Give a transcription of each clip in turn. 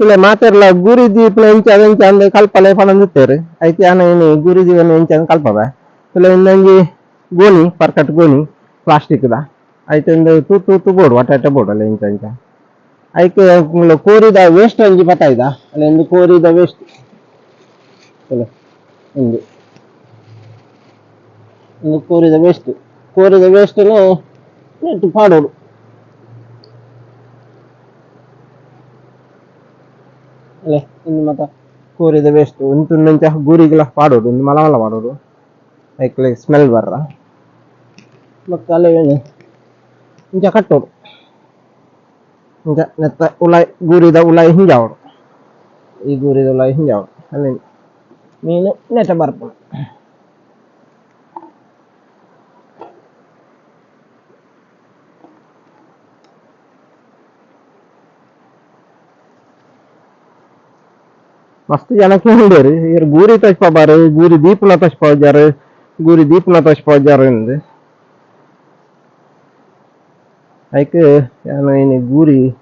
ಇಲ್ಲ ಮಾತಾಡಲ್ಲ ಗುರಿ ಇಂಚ ಎಂಚ ಅಂದ್ ಕಲ್ಪಲೆ ಪಣಂದಿತ್ತೇರು ಐತಿ ಆನ ಏನು ಗುರಿ ದೀವನ ಎಂಚ ಅಂದ್ ಕಲ್ಪದ ಇಲ್ಲ ಇನ್ನಂಗೆ ಗೋಣಿ ಪರ್ಕಟ್ ಗೋಣಿ ಪ್ಲಾಸ್ಟಿಕ್ ದ ಐತೆ ಒಂದು ತೂತು ತೂತು ಬೋಡು ಅಟ್ಟ ಬೋಡು ಅಲ್ಲ ಎಂಚ ಎಂಚ ಐಕೆ ಕೋರಿದ ವೇಸ್ಟ್ ಒಂಜಿ ಬತ್ತಾಯ್ದ ಅಲ್ಲ ಒಂದು ಕೋರಿದ ವೇಸ್ಟ್ ಇಲ್ಲ ಒಂದು ಒಂದು ಕೋರಿದ ವೇಸ್ಟ್ ಕೋರಿದ ವೇಸ್ಟ್ನು ನೆಟ್ಟು ಪಾಡೋಡು ಅಲ್ಲೇ, ಇನ್ನು ಮತ್ತ ಕೋರಿದ ವೇಸ್ಟ್ ಒಂದು ನಂಚ ಗೂರಿಗೆಲ್ಲ ಪಾಡೋದು ಒಂದು ಮಲ ಮಲ ಮಾಡೋದು ಐಕ್ಲೆ ಸ್ಮೆಲ್ ಬರ್ರ. ಮತ್ತೆ ಅಲ್ಲೇ ಏನು? ಇಂಚ ಕಟ್ಟೋಡು ಇಂಚ ನೆತ್ತ ಉಲಾಯ್, ಗೂರಿದ ಉಲಾಯ್ ಹಿಂಜಾವಡು ಈ ಗೂರಿದ ಉಲಾಯ್ ಹಿಂಜಾವಡು ಅಲ್ಲಿ ಮೀನು ನೆಟ ಬರ್ಪುಡು Masti jalan sendir, ir gurih tas pabare, gurih di pula tas pajare, gurih di pula tas pajare nde. Aike, yana ini gurih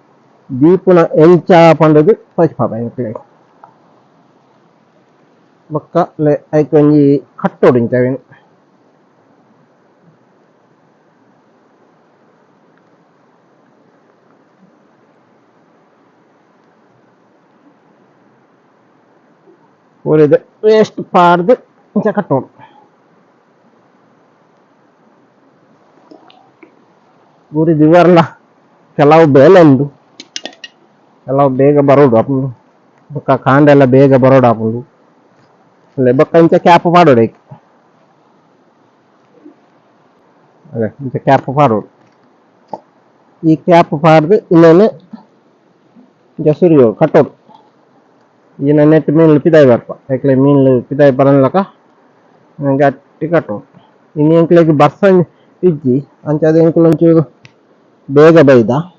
di pula elca pandege tas pabare nde. Maka le aike nyi kato rinca ಊರಿದ waste ಪಾಡ್ದು ಇಂಚ ಕಟ್ಟೋಡು ಊರಿದ ಇವರಲ್ಲ ಕೆಲವು ಬೇಲೆ ಉಂಡು ಕೆಲವು ಬೇಗ ಬರೋಡು ಅಪ್ಪುಂಡು ಬೊಕ್ಕ ಕಾಂಡ ಎಲ್ಲ ಬೇಗ ಬರೋಡು ಆಪುಂಡು ಅಲ್ಲೇ ಬೊಕ್ಕ ಇಂಚ ಕ್ಯಾಪ್ ಮಾಡೋಡು ಐಕ್ ಅದೇ ಇಂಚ ಕ್ಯಾಪ್ ಮಾಡೋಡು ಈ ಕ್ಯಾಪ್ ಪಾಡ್ದು ಇಂಚ ಸುರಿಯೋಡು ini net main lebih dari berapa? Ekle main lebih dari berapa laka? Enggak tiket Ini yang kalian bahasa ini, anca dengan kalian cuma beda beda.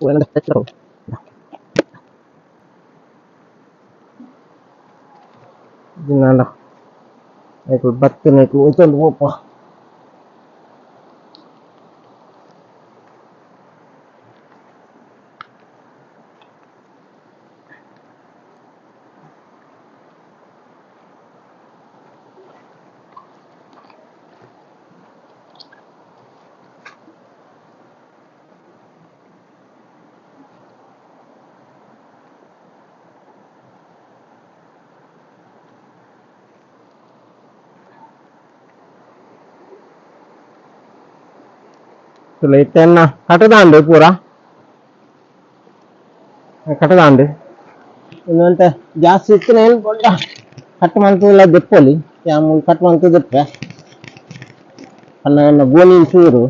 Well, let's. May kulbat ka na kung ito, luwa pa. batin aku itu lupa. Sulaitan ಕಟ್ಟದಾಂಡು ಪೂರ ಕಟ್ಟದಾಂಡು ಇನ್ನಂತೆ ಜಾಸ್ತಿ ಇತ್ತಿನ ಏನು ದೊಡ್ಡ cut ಮಂತಲ್ಲ ದೆಪ್ಪೊಲಿ ಯಾಮೂಲ್ cut month ದೆಪ್ಪೆ ಅನ್ನ ಗೋಣಿ ಚೂರು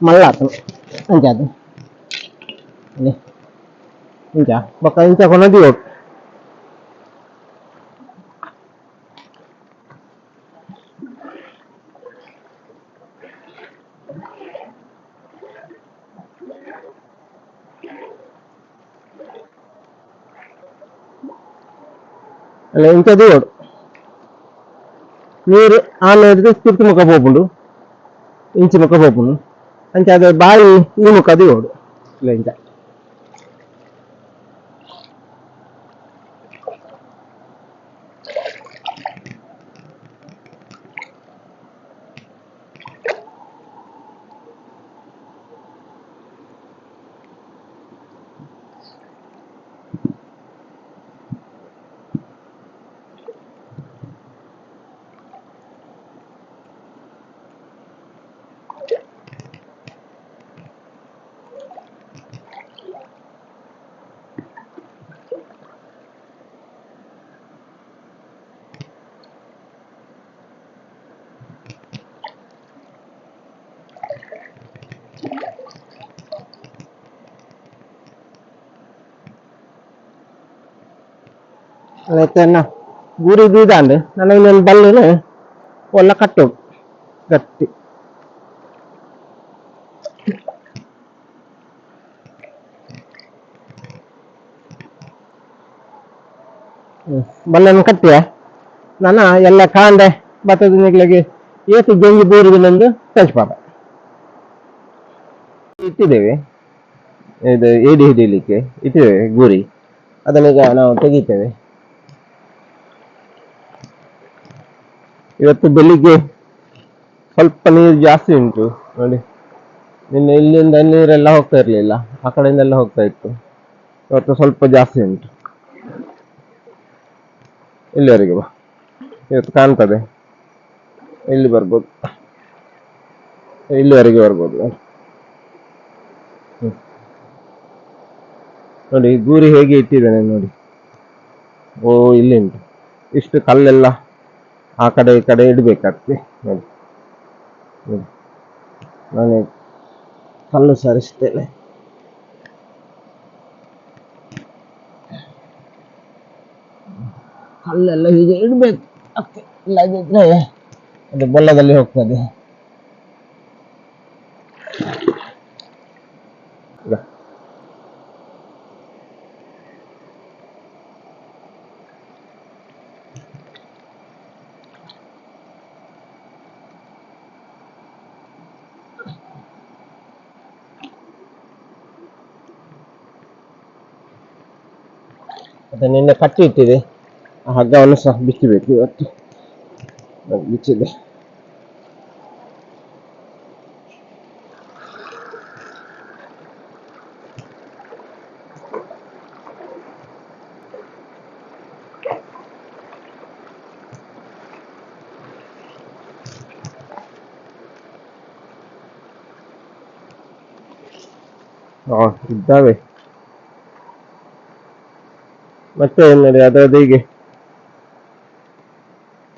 ಮಳ್ಳಾತು ಅಂಚಾದು ಇಂಚ ಬೊಕ್ಕ ಇಂಚ ಕೊನದಿ ಒಟ್ಟು ఇంకా దేవుడు ನೀರು ಆಮೇಲೆ ತಿರ್ತಿ ಮುಖ పోపుండు ఇంచి ముఖ పోపుండు అంటే అది బావి ఈ ముఖ దేవుడు ఇలా ಅದಕ್ಕೆ ಗುರಿ ಬೀದ ನನಗೆ ಇನ್ನೊಂದು ಬಲ್ಲೂ ಒಲ್ಲ ಕಟ್ಟೋಗು ಗಟ್ಟಿ ಬಲ್ಲನ್ನು ಕಟ್ಟಿಯ ನನ್ನ ಎಲ್ಲ ಕಾಂಡೆ ಭತ್ತದ ನಿಗ್ಲಿಗೆ ಏತು ಗೆಂಗಿ ಬೂರಿಗಿನೊಂದು ಕಲ್ಪಾಪ ಇಟ್ಟಿದ್ದೇವೆ ಇದು ಏಡಿ ಹಿಡಿಲಿಕ್ಕೆ ಇಟ್ಟಿದ್ದೇವೆ ಗುರಿ ಅದನ್ನೀಗ ನಾವು ತೆಗಿತೇವೆ ಇವತ್ತು ಬೆಳಿಗ್ಗೆ ಸ್ವಲ್ಪ ನೀರು ಜಾಸ್ತಿ ಉಂಟು, ನೋಡಿ. ನಿನ್ನೆ ಇಲ್ಲಿಂದ ನೀರೆಲ್ಲ ಹೋಗ್ತಾ ಇರಲಿಲ್ಲ, ಆ ಕಡೆಯಿಂದೆಲ್ಲ ಹೋಗ್ತಾ ಇತ್ತು. ಇವತ್ತು ಸ್ವಲ್ಪ ಜಾಸ್ತಿ ಉಂಟು. ಇಲ್ಲಿವರೆಗೆ ಬಾ. ಇವತ್ತು ಕಾಣ್ತದೆ. ಇಲ್ಲಿ ಬರ್ಬೋದು. ಇಲ್ಲಿವರೆಗೆ ಬರ್ಬೋದು. ನೋಡಿ. ಗೂರಿ ಹೇಗೆ ಇಟ್ಟಿದ್ದೇನೆ ನೋಡಿ. ಓ, ಇಲ್ಲಿ ಉಂಟು. ಇಷ್ಟು ಕಲ್ಲೆಲ್ಲ ಆ ಕಡೆ ಈ ಕಡೆ ಇಡ್ಬೇಕಾಗ್ತದೆ. ನೋಡಿ. ನಾನು ಕಲ್ಲು ಸರಿಸ್ತೇನೆ. ಕಲ್ಲೆಲ್ಲ ಹೀಗೆ ಇಡ್ಬೇಕು ಇಲ್ಲದಿದ್ರೆ ಅದು ಬೊಲ್ಲದಲ್ಲಿ ಹೋಗ್ತದೆ. ಮತ್ತೆ ನಿನ್ನೆ ಕಟ್ಟಿ ಇಟ್ಟಿದೆ ಆ ಹಗ್ಗವನ್ನು ಸಹ ಬಿಚ್ಚಬೇಕು ಇವತ್ತು ಅದು ಬಿಚ್ಚಿದೆ ಹಾ ಇದ್ದಾವೆ ಮತ್ತೆ ನೋಡಿ ಅದರದ್ದು ಹೀಗೆ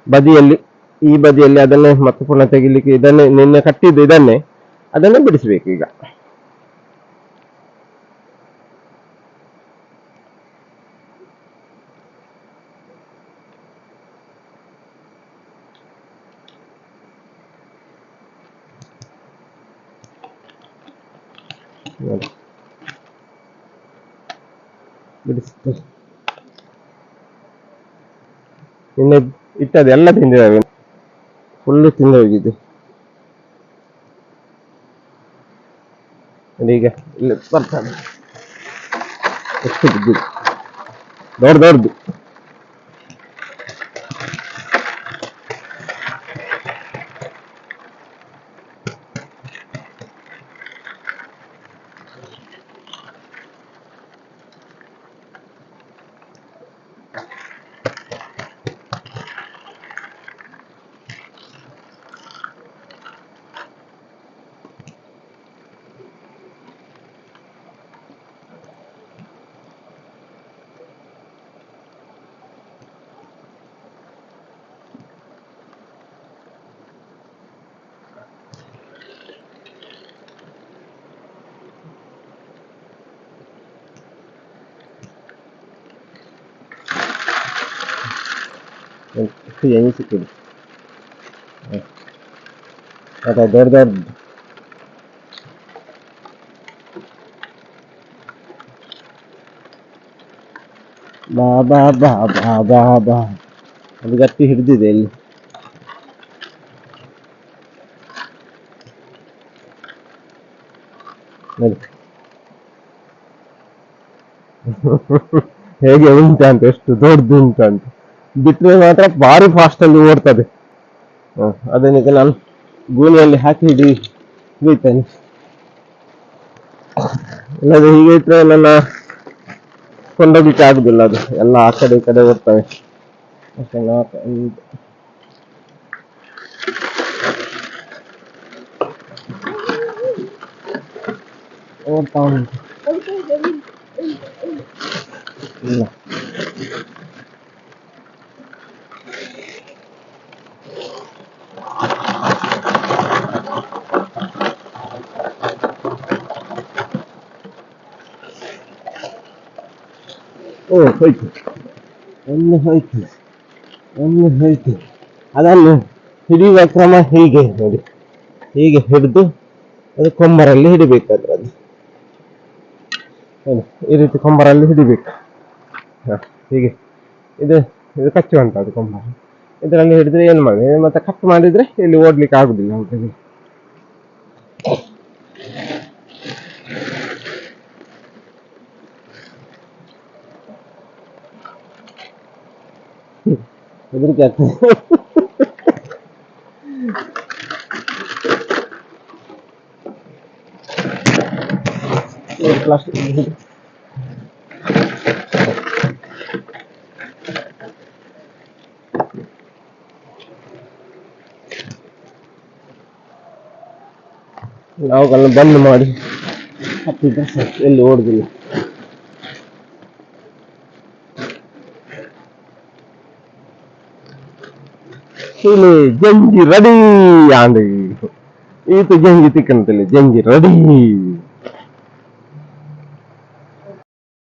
ಬದಿಯಲ್ಲಿ ಈ ಬದಿಯಲ್ಲಿ ಅದನ್ನೇ ಮತ್ತೆ ಪುನಃ ತೆಗಿಲಿಕ್ಕೆ ಇದನ್ನೇ ನಿನ್ನೆ ಕಟ್ಟಿದ್ದು ಇದನ್ನೇ ಅದನ್ನೇ ಬಿಡಿಸ್ಬೇಕು ಈಗ ನೋಡಿ. ಬಿಡಿಸ್ತೇನೆ ನಿನ್ನೆ ಇಟ್ಟದ್ದು ಎಲ್ಲ ತಿಂದಿದ್ದಾವೆ. ಫುಲ್ಲು ತಿಂದು ಹೋಗಿದೆ ಈಗ ಇಲ್ಲಿ ಬರ್ತಾನೆ ಎಷ್ಟು ಬಿದ್ದಿದೆ ದೊಡ್ಡ? ದೊಡ್ಡದು ಎಷ್ಟು ಎಣಿಸಿಕೊಡಿ ಅದ ದೊಡ್ಡ ದೊಡ್ಡ ಬಾ ಬಾ ಬಾ ಬಾ ಬಾ ಅದು ಗಟ್ಟಿ ಹಿಡಿದಿದೆ ಇಲ್ಲಿ ಹೇಗೆ ಹೇಗೆ ಉಂಟಂತ ಎಷ್ಟು ದೊಡ್ಡದು ಉಂಟಂತ ಬಿಟ್ಟರೆ ಮಾತ್ರ ಭಾರಿ ಫಾಸ್ಟ್ ಅಲ್ಲಿ ಓಡ್ತದೆ. ಅದನ್ನೀಗ ನಾನು ಗೋಲಿಯಲ್ಲಿ ಹಾಕಿ ಹಿಡಿ ಹಿಡಿತೇನೆ ಇಲ್ಲದೆ ಹೀಗೆ ಇಟ್ಟರೆ ನನ್ನ ಕೊಂಡೋಗ್ಲಿಕ್ಕೆ ಆಗುದಿಲ್ಲ ಅದು. ಎಲ್ಲ ಆ ಕಡೆ ಈ ಕಡೆ ಓಡ್ತವೆ ಓಡ್ತಾ ಉಂಟು. ಇಲ್ಲ. ಓ ಹೋಯ್ತು. ಒಂದು ಹೋಯ್ತು. ಒಂದು ಹೋಯ್ತು. ಅದನ್ನು ಹಿಡಿಯುವ ಕ್ರಮ ಹೀಗೆ ನೋಡಿ. ಹೀಗೆ ಹಿಡಿದು ಅದು ಕೊಂಬರಲ್ಲಿ ಹಿಡಿಬೇಕು ಅದು ನೋಡಿ, ಈ ರೀತಿ ಕೊಂಬರಲ್ಲಿ ಹಿಡಿಬೇಕು. ಹಾಂ ಹೀಗೆ. ಇದು ಇದು ಕಚ್ಚುವಂತ ಅದು ಕೊಂಬರ ಇದರಲ್ಲಿ ಹಿಡಿದ್ರೆ ಏನು ಮಾಡಿ ಮತ್ತೆ ಕಟ್ ಮಾಡಿದರೆ ಇಲ್ಲಿ ಓಡ್ಲಿಕ್ಕೆ ಆಗುದಿಲ್ಲ. ಹೆದರಿಕೆ ಆಗ್ತದೆ. ಪ್ಲಾಸ್ಟಿಕ್ ನಾವುಗಳನ್ನ ಬಂದ್ ಮಾಡಿ. ಹತ್ತಿದ್ರೆ ಎಲ್ಲಿ ಓಡುದಿಲ್ಲ. Chile, Jengi Ready, Andy. Itu Jengi Tikan, Jengi Ready.